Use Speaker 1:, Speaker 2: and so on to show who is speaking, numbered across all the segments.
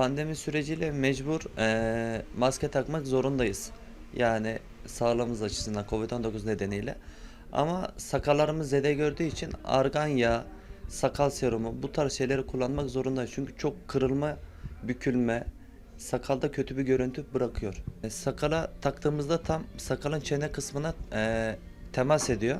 Speaker 1: pandemi süreciyle mecbur e, maske takmak zorundayız. Yani sağlığımız açısından COVID-19 nedeniyle. Ama sakallarımız zede gördüğü için argan yağı, sakal serumu bu tarz şeyleri kullanmak zorundayız. Çünkü çok kırılma, bükülme, sakalda kötü bir görüntü bırakıyor. E, sakala taktığımızda tam sakalın çene kısmına eee, temas ediyor.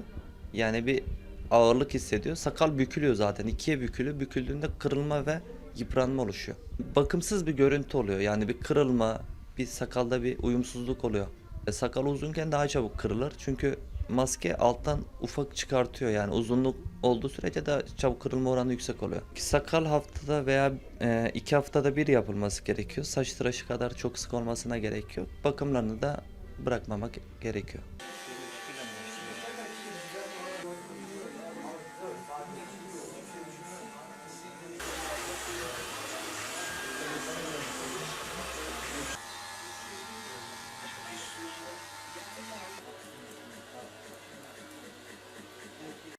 Speaker 1: Yani bir ağırlık hissediyor. Sakal bükülüyor zaten. ikiye bükülüyor. Büküldüğünde kırılma ve yıpranma oluşuyor. Bakımsız bir görüntü oluyor. Yani bir kırılma, bir sakalda bir uyumsuzluk oluyor. E, sakal uzunken daha çabuk kırılır. Çünkü maske alttan ufak çıkartıyor. Yani uzunluk olduğu sürece daha çabuk kırılma oranı yüksek oluyor. Sakal haftada veya e, iki haftada bir yapılması gerekiyor. Saç tıraşı kadar çok sık olmasına gerek yok. Bakımlarını da bırakmamak gerekiyor.